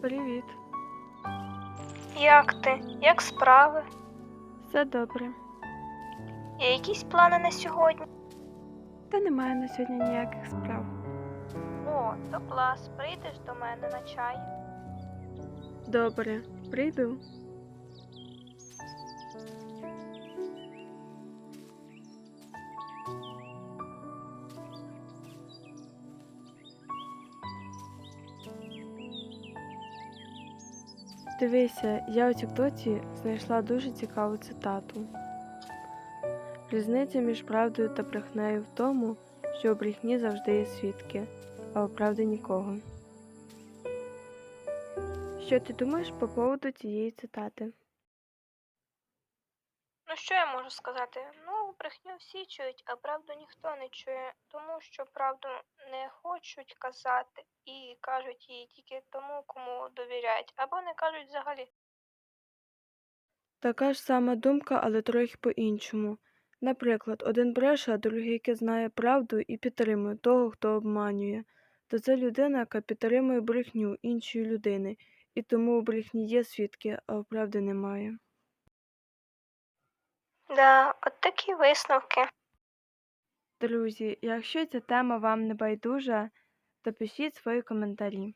Привіт. Як ти? Як справи? Все добре. Є якісь плани на сьогодні? Та немає на сьогодні ніяких справ. О, то клас, прийдеш до мене на чай. Добре, прийду. Дивися, я у Тіктоці знайшла дуже цікаву цитату. Різниця між правдою та брехнею в тому, що у брехні завжди є свідки, а у правди нікого. Що ти думаєш по поводу цієї цитати? Що я можу сказати? Ну, брехню всі чують, а правду ніхто не чує, тому що правду не хочуть казати і кажуть її тільки тому, кому довіряють, або не кажуть взагалі. Така ж сама думка, але трохи по-іншому. Наприклад, один бреше, а другий, знає правду і підтримує того, хто обманює. То це людина, яка підтримує брехню іншої людини, і тому у брехні є свідки, а у правди немає. Да, от такі висновки. Друзі, якщо ця тема вам не байдужа, то пишіть свої коментарі.